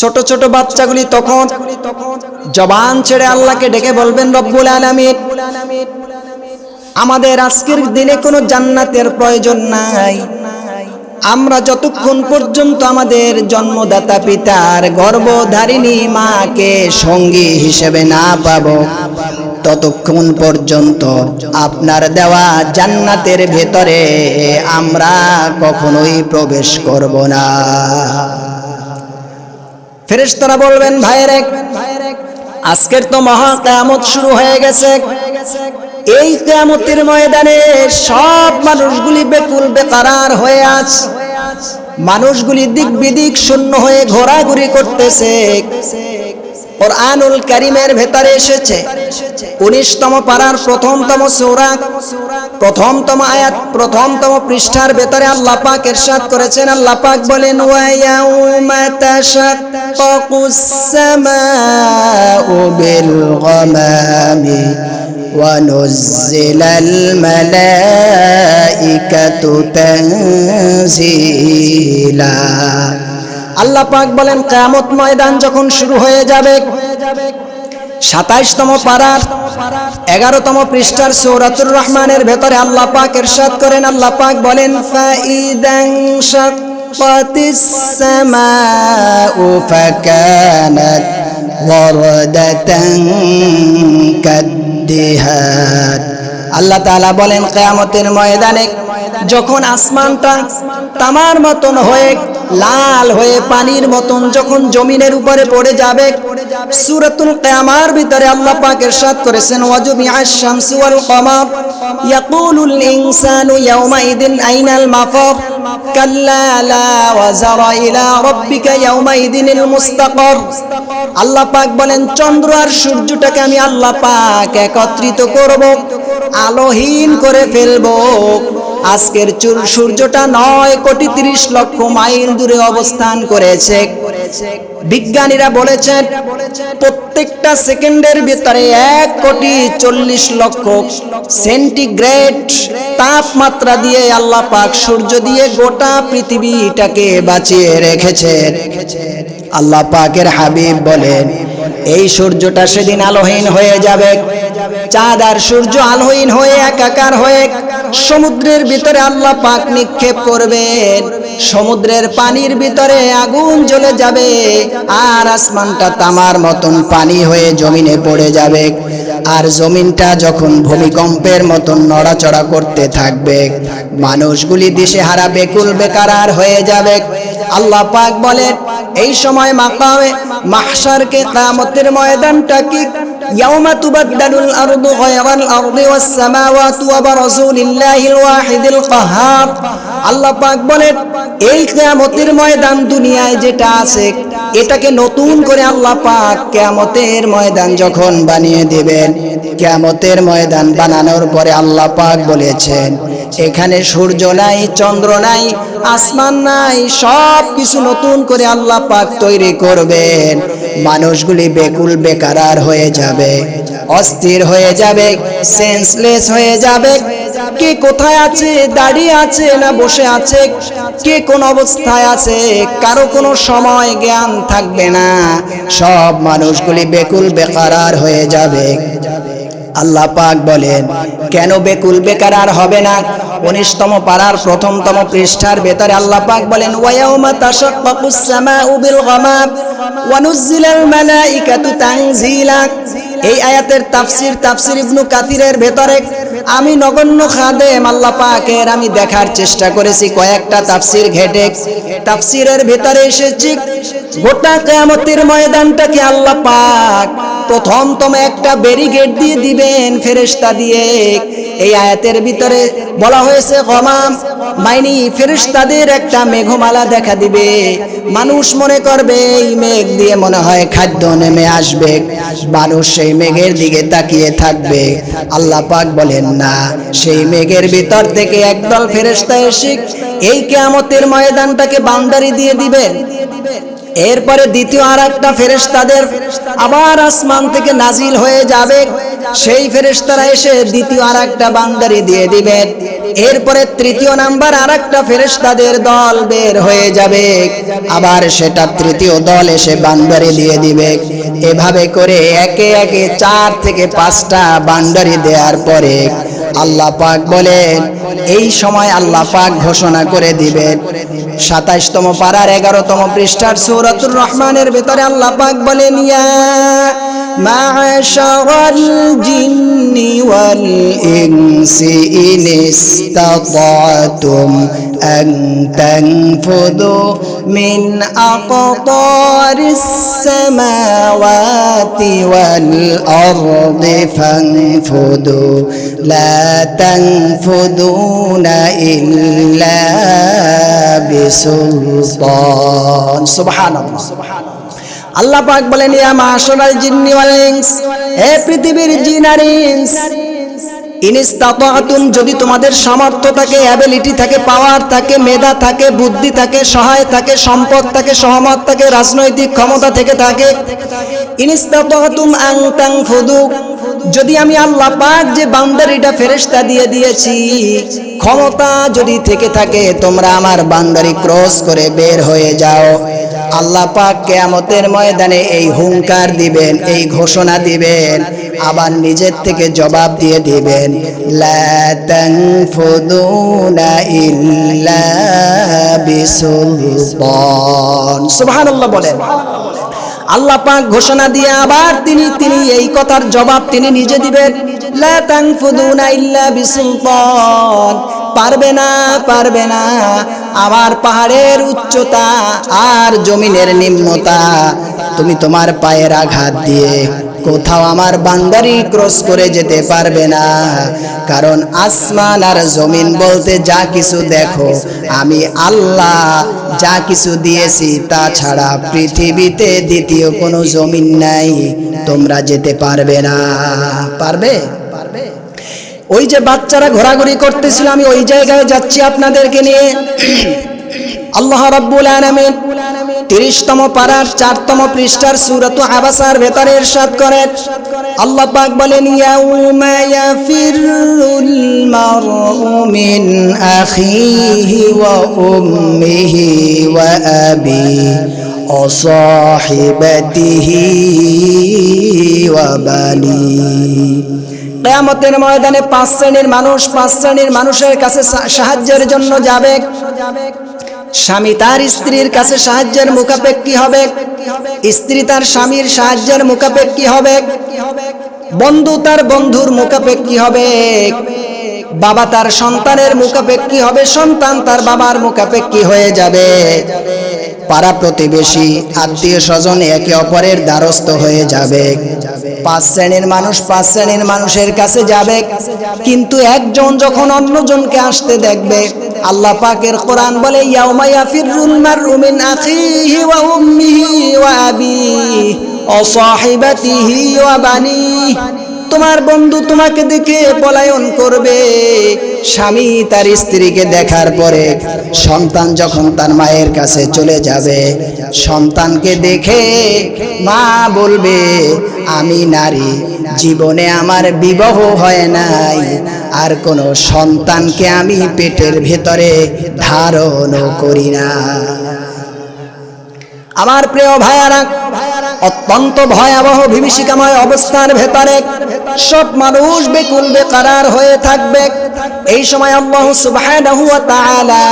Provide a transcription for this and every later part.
ছোট ছোট বাচ্চাগুলি তখন জবান ছেড়ে আল্লাহকে ডেকে বলবেন, রব্বুল আলামিন, আমাদের আজকের দিনে কোনো জান্নাতের প্রয়োজন নাই। আমরা যতক্ষণ পর্যন্ত আমাদের জন্মদাতা পিতার গর্ভধারিণী মাকে সঙ্গী হিসেবে না পাব, ততক্ষণ পর্যন্ত আপনার দেওয়া জান্নাতের ভেতরে আমরা কখনোই প্রবেশ করব না। ফেরেশতারা বলবেন, ভাইয়ের এক, আজকের তো মহা কেয়ামত শুরু হয়ে গেছে। এই কেয়ামতের ময়দানে সব মানুষগুলি বেকুল, বেকারার হয়ে আছে মানুষগুলি দিক বিদিক শূন্য হয়ে ঘোরাঘুরি করতেছে। কোরআনুল কারিমের ভেতরে এসেছে, উনিশতম পাড়ার প্রথমতম সৌরা। প্রথমতম আয়াত প্রথমতম পৃষ্ঠার ভেতরে আল্লাহ পাক এরশাদ করেছেন আল্লাহ পাক বলেন ওয়ায়াউমা তাশাক্কাকুস সামাউ বিল গামামি ونزل الملائكة تنزيلا আল্লাহ পাক বলেন কিয়ামত ময়দান যখন শুরু হয়ে যাবে সাতাইশতম পাড়ার এগারোতম পৃষ্ঠার সৌরাতুর রহমানের ভেতরে আল্লাহ পাক এরশাদ করেন। আল্লাহ পাক বলেন আল্লাহ তাআলা বলেন, কিয়ামতের ময়দানে যখন আসমানটা তামার মতন হয়ে লাল হয়ে পানির মতন যখন জমিনের উপরে পড়ে যাবে, সূরাতুল কিয়ামার ভিতরে আল্লাহ পাক ইরশাদ করেছেন, ওয়াজুমি আশ-শামসু ওয়াল কমার। ইয়াকুলুল ইনসানু ইয়াওমাইদিন আইনাল মাফার। কাল্লা লা ওয়াজারা ইলা রাব্বিকা ইয়াওমাইদিনিল মুস্তাকার। আল্লাহ পাক বলেন, চন্দ্র আর সূর্যটাকে আমি আল্লাহ পাক একত্রিত করব, আলোহীন করে ফেলব। আজকের চুর সূর্যটা নয় কোটি তিরিশ লক্ষ মাইল দূরে অবস্থান করেছে। বিজ্ঞানীরা বলেছেন, প্রত্যেকটা সেকেন্ডের ভিতরে এক কোটি চল্লিশ লক্ষ সেন্টিগ্রেড তাপমাত্রা দিয়ে আল্লাহ পাক সূর্য দিয়ে গোটা পৃথিবীটাকে বাঁচিয়ে রেখেছেন আল্লাহ পাকের হাবিব বলেন, এই সূর্যটা সেদিন আলোহীন হয়ে যাবে। চাঁদ আর সূর্য আলোহীন হয়ে একাকার হয়ে সমুদ্রের ভিতরে আল্লাহ পাক নিক্ষেপ করবেন সমুদ্রের পানির ভিতরে আগুন জ্বলে যাবে আর আসমানটা তামার মতন পানি হয়ে জমিনে পড়ে যাবে আর জমিনটা যখন ভূমিকম্পের মতন নড়াচড়া করতে থাকবে, মানুষগুলি দিশে হারা বেকুল বেকারার হয়ে যাবে। আল্লাহ পাক বলেন এই সময় মাকামে মাহশারকে কিয়ামতের ময়দানটা কি ইয়াউমা تبدل الأرض غير الأرض والسماوات وبرزوا لله الواحد القهار. আল্লাহ পাক বলেন, এই কেয়ামতের ময়দান দুনিয়ায় যেটা আছে, এটাকে নতুন করে আল্লাহ পাক কেয়ামতের ময়দান যখন বানিয়ে দিবেন, কেয়ামতের ময়দান বানানোর পরে আল্লাহ পাক বলেছেন এখানে সূর্য নাই, চন্দ্র নাই, আসমান নাই সব কিছু নতুন করে আল্লাহ পাক তৈরি করবেন। মানুষগুলি বেকুল, বেকারার হয়ে যাবে, অস্থির হয়ে যাবে সেন্সলেস হয়ে যাবে। কে কোথায় আছে, দাঁড়িয়ে আছে না বসে আছে, কে কোন অবস্থায় আছে, কারও কোনো সময় জ্ঞান থাকবে না। সব মানুষগুলি বেকুল, বেকারার হয়ে যাবে। আল্লাহ পাক বলেন কেন বেকুল? বেকার আর হবে না। উনিশতম পাড়ার প্রথমতম পৃষ্ঠার ভেতরে আল্লাহ পাক বলেন এই আয়াতের তাফসির তাফসির ইবনু কাতিরের ভেতরে আমি নগণ্য খাদেম আল্লাহ পাকের আমি দেখার চেষ্টা করেছি কয়েকটা তাফসির ঘেটে। তাফসিরের ভেতরে এসেছি, গোটা কিয়ামতের ময়দানটাকে আল্লাহ পাক প্রথমতম একটা ব্যারিগেড দিয়ে দিবেন ফেরেশতা দিয়ে। এই আয়াতের ভিতরে বলা হয়েছে, গমাম, মাইনি, ফেরেশতাদের একটা মেঘমালা দেখা দিবে। মানুষ মনে করবে, এই মেঘ দিয়ে মনে হয় খাদ্য নেমে আসবে। মানুষ সেই মেঘের দিকে তাকিয়ে থাকবে। আল্লাহ পাক বলেন, না, সেই মেঘের ভিতর থেকে একদল ফেরেশতা এসে এই কিয়ামতের ময়দানটাকে বাউন্ডারি দিয়ে দিবেন। এরপরে দ্বিতীয় আর একটা ফেরেশতাদের আবার আসমান থেকে নাজিল হয়ে যাবে। সেই ফেরেশতারা এসে দ্বিতীয় আর একটা বান্দারি দিয়ে দিবেন এরপরে তৃতীয় নাম্বার আর একটা ফেরেশতাদের দল বের হয়ে যাবে। আবার সেটা তৃতীয় দল এসে বান্দারি দিয়ে দিবে। এভাবে করে একে একে চার থেকে পাঁচটা বান্দারি দেওয়ার পরে আল্লাহ পাক বলেন, এই সময় আল্লাহ পাক ঘোষণা করে দিবেন। সাতাইশতম পাড়ার এগারোতম পৃষ্ঠার সৌরাতুর রহমানের ভেতরে আল্লাহ পাক বলেন, ইয়া معشر الجن والإنس إن استطعتم أن تنفذوا من أقطار السماوات والأرض فانفذوا. لا تنفذون إلا بسلطان. سبحان الله. আল্লাহ পাক বলেন, ইয়া মাশরাল জিন্নি ওয়াল ইনস, হে পৃথিবীর জিন আর ইনস যদি তোমাদের সামর্থ্য থাকে অ্যাবিলিটি থাকে পাওয়ার থাকে, মেধা থাকে, বুদ্ধি থাকে, সহায় থাকে, সম্পদ থাকে, সহমত থাকে, রাজনৈতিক ক্ষমতা থেকে থাকে ইনিস্তাতাতুম আং তাং ফুদু যদি আমি আল্লাহ পাক যে বাউন্ডারিটা ফেরেশতা দিয়ে দিয়েছি, ক্ষমতা যদি থেকে থাকে, তোমরা আমার বাউন্ডারি ক্রস করে বের হয়ে যাও। আল্লাহ পাক কেয়ামতের ময়দানে এই হুঙ্কার দিবেন, এই ঘোষণা দিবেন, আবার নিজের থেকে জবাব দিয়ে দিবেন বলেন। আল্লাহ পাক ঘোষণা দিয়ে আবার তিনি তিনি এই কথার জবাব তিনি নিজে দিবেন, লা তানফুদুনা ইল্লা বিসুলতান। পারবে না পারবে না। আমার পাহাড়ের উচ্চতা আর জমিনের নিম্নতা। তুমি তোমার পায়ের আঘাত দিয়ে কোথাও আমার বান্দারি ক্রস করে যেতে পারবে না। কারণ আসমান আর জমিন বলতে যা কিছু দেখো, আমি আল্লাহ যা কিছু দিয়েছি তা ছাড়া পৃথিবীতে দ্বিতীয় কোনো জমিন নাই। তোমরা যেতে পারবে না। পারবে পারবে? ওই যে বাচ্চারা ঘোরাঘুরি করতেছিল, আমি ওই জায়গায় যাচ্ছি আপনাদেরকে নিয়ে। আল্লাহ রাব্বুল আলামিন তিরিশতম পারার চারতম পৃষ্ঠার সুরত আবাসার ভেতরে ইরশাদ করেন। আল্লাহ পাক বলেন, ইয়াউমা ইয়াফিরুল মারউ মিন আখিহি ওয়া উম্মিহি ওয়া আবি। ওয়া বানি কেয়ামতের ময়দানে পাঁচ শ্রেণির মানুষ, পাঁচ শ্রেণির মানুষের কাছে সাহায্যের জন্য যাবে। স্বামী তার স্ত্রীর কাছে সাহায্যের মুখাপেক্ষী হবে। স্ত্রী তার স্বামীর সাহায্যের মুখাপেক্ষী হবে। বন্ধু তার বন্ধুর মুখাপেক্ষী হবে। বাবা তার সন্তানের মুখাপেক্ষী হবে, সন্তান তার বাবার মুখাপেক্ষী হয়ে যাবে। পাড়া প্রতিবেশী, আত্মীয় স্বজন একে অপরের দ্বারস্থ হয়ে যাবে। পাঁচ শ্রেণির মানুষ পাঁচ শ্রেণির মানুষের কাছে যাবে। কিন্তু একজন যখন অন্যজনকে আসতে দেখবে, আল্লাহ পাকের কোরআন বলে, ইয়াউমা ইয়াফিরুল মারউ আখিহি ওয়া উম্মিহি তোমার বন্ধু তোমাকে দেখে পলায়ন করবে। স্বামী তার স্ত্রীকে দেখার পরে সন্তান যখন তার মায়ের কাছে চলে যাবে, সন্তানকে দেখে মা বলবে, আমি নারী, জীবনে আমার বিবাহ হয় নাই। আর কোনো সন্তানকে আমি পেটের ভেতরে ধারণও করি না। আমার প্রিয় ভাইয়ারা অত্যন্ত ভয়াবহ বিভীষিকাময় অবস্থার ভেতরে সব মানুষ বেকুল, বেকারার হয়ে থাকবে। এই সময় আল্লাহ সুবহানাহু ওয়া তাআলা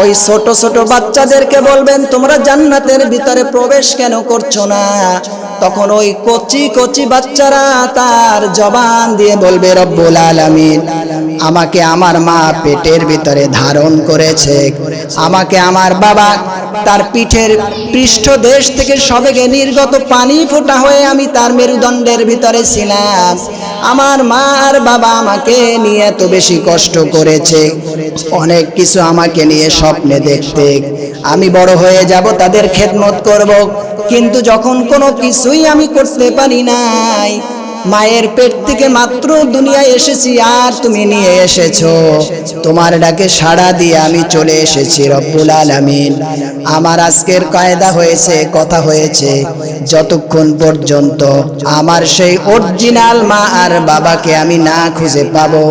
ওই ছোট ছোট বাচ্চাদেরকে বলবেন, তোমরা জান্নাতের ভিতরে প্রবেশ কেন করছ না? তখন ওই কচি কচি বাচ্চারা তার জবান দিয়ে বলবে, রব্বুল আলামিন। আমাকে আমার মা পেটের ভিতরে ধারণ করেছে। আমাকে আমার বাবা তার পিঠের পৃষ্ঠদেশ থেকে সবেগে নির্গত পানি ফোটা হয়ে আমি তার মেরুদণ্ডের ভিতরে ছিলাম। আমার মা আর বাবা আমাকে নিয়ে এত বেশি কষ্ট করেছে। অনেক কিছু আমাকে নিয়ে স্বপ্নে দেখতে। আমি বড় হয়ে যাব, তাদের খেদমত করব। কিন্তু যখন কোনো কিছুই আমি করতে পারি নাই মায়ের পেট থেকে মাত্র দুনিয়ায় এসেছি আর তুমি নিয়ে এসেছ। তোমার ডাকে সাড়া দিয়ে আমি চলে এসেছি রব্বুল আলামিন। আমার আজকের কায়দা হয়েছে, কথা হয়েছে, যতক্ষণ পর্যন্ত আমার সেই অরিজিনাল মা আর বাবাকে আমি না খুঁজে পাবো,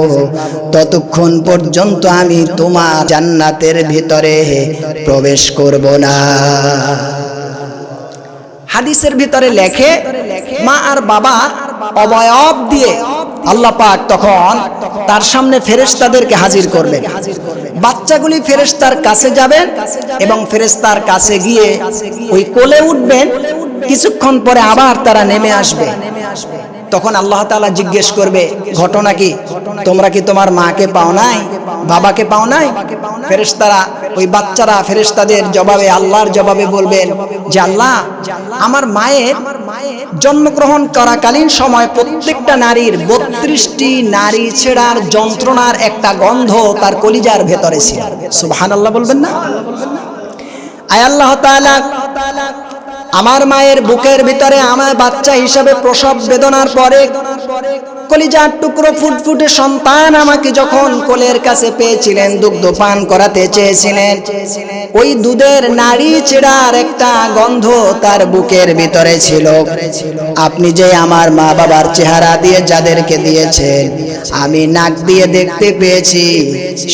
ততক্ষণ পর্যন্ত আমি তোমার জান্নাতের ভিতরে প্রবেশ করব না। হাদিসের ভিতরে লেখে, মা আর বাবা অবয়ব দিয়ে আল্লাহ পাক তখন তার সামনে ফেরেশতাদেরকে হাজির করবেন বাচ্চাগুলি ফেরেশতার কাছে যাবেন এবং ফেরেশতার কাছে গিয়ে ওই কোলে উঠবেন, কিছুক্ষণ পরে আবার তারা নেমে আসবে। তখন আল্লাহ তাআলা জিজ্ঞেস করবে, ঘটনা কি? তোমরা কি তোমার মাকে পাও নাই? বাবাকে পাও নাই? ফেরেশতারা, ওই বাচ্চারা ফেরেশতাদের জবাবে, আল্লাহর জবাবে বলবেন যে, আল্লাহ, আমার মায়ের জন্মগ্রহণ করাকালীন সময় প্রত্যেকটা নারীর বত্রিশটি নারী ছেড়ার যন্ত্রণার একটা গন্ধ তার কলিজার ভেতরে ছিল। সুবহান আল্লাহ বলবেন না? আয় আল্লাহ আমার মায়ের বুকের ভিতরে আমার বাচ্চা হিসাবে প্রসব বেদনার পরে কলিজার টুকরো ফুটফুটে সন্তান আমাকে যখন কোলের কাছে পেয়েছিলেন, দুগ্ধ পান করাতে চেয়েছিলেন। ওই দুধের নাড়ি চেড়ার একটা গন্ধ তার বুকের ভিতরে ছিল। আপনি যে আমার মা বাবার চেহারা দিয়ে যাদেরকে দিয়েছেন, আমি নাক দিয়ে দেখতে পেয়েছি,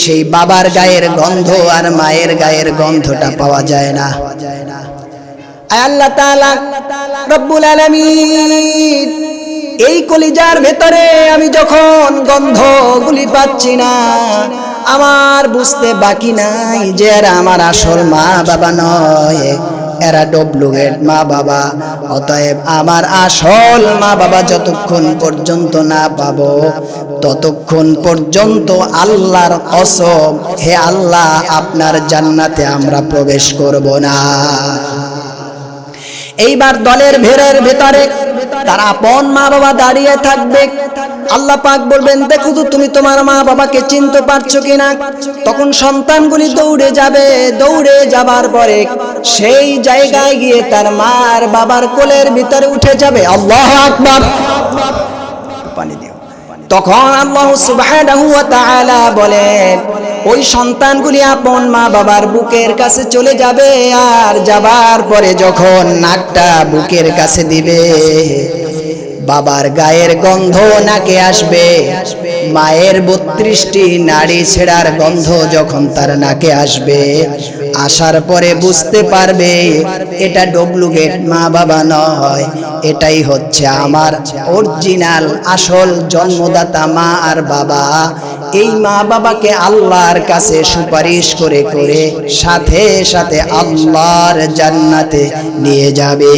সেই বাবার গায়ের গন্ধ আর মায়ের গায়ের গন্ধটা পাওয়া যায় না। আল্লাহ তাআলা রব্বুল আলামিন এই কলিজার ভেতরে আমি যখন গন্ধগুলি পাচ্ছি না, আমার বুঝতে বাকি নাই যে এরা আমার আসল মা বাবা নয়। এরা ডবলুগেট মা বাবা, অতএব আমার আসল মা বাবা যতক্ষণ পর্যন্ত না পাব, ততক্ষণ পর্যন্ত আল্লাহর কসম, হে আল্লাহ, আপনার জান্নাতে আমরা প্রবেশ করব না। এইবার দলের ভেড়ের ভেতরে তার আপন মা বাবা দাঁড়িয়ে থাকবে। আল্লাহ পাক বলবেন, দেখো তো, তুমি তোমার মা বাবাকে চিনতে পারছ কিনা? তখন সন্তানগুলি দৌড়ে যাবে। দৌড়ে যাবার পরে সেই জায়গায় গিয়ে তার মার বাবার কোলের ভিতরে উঠে যাবে। আল্লাহ আকবার। পানি দিও। তখন আল্লাহ সুবহানাহু ওয়া তাআলা বলেন ওই সন্তানগুলি আপন মা বাবার বুকের কাছে চলে যাবে আর যাবার পরে যখন নাকটা বুকের কাছে দিবে বাবার গায়ের গন্ধ নাকে আসবে। মায়ের বত্রিশটি নাড়ি ছেড়ার গন্ধ যখন তার নাকে আসবে। আসার পরে বুঝতে পারবে, এটা ডবলুগেট মা বাবা নয়। এটাই হচ্ছে আমার অরিজিনাল, আসল জন্মদাতা মা আর বাবা। এই মা বাবাকে আল্লাহর কাছে সুপারিশ করে করে সাথে সাথে আল্লাহর জান্নাতে নিয়ে যাবে।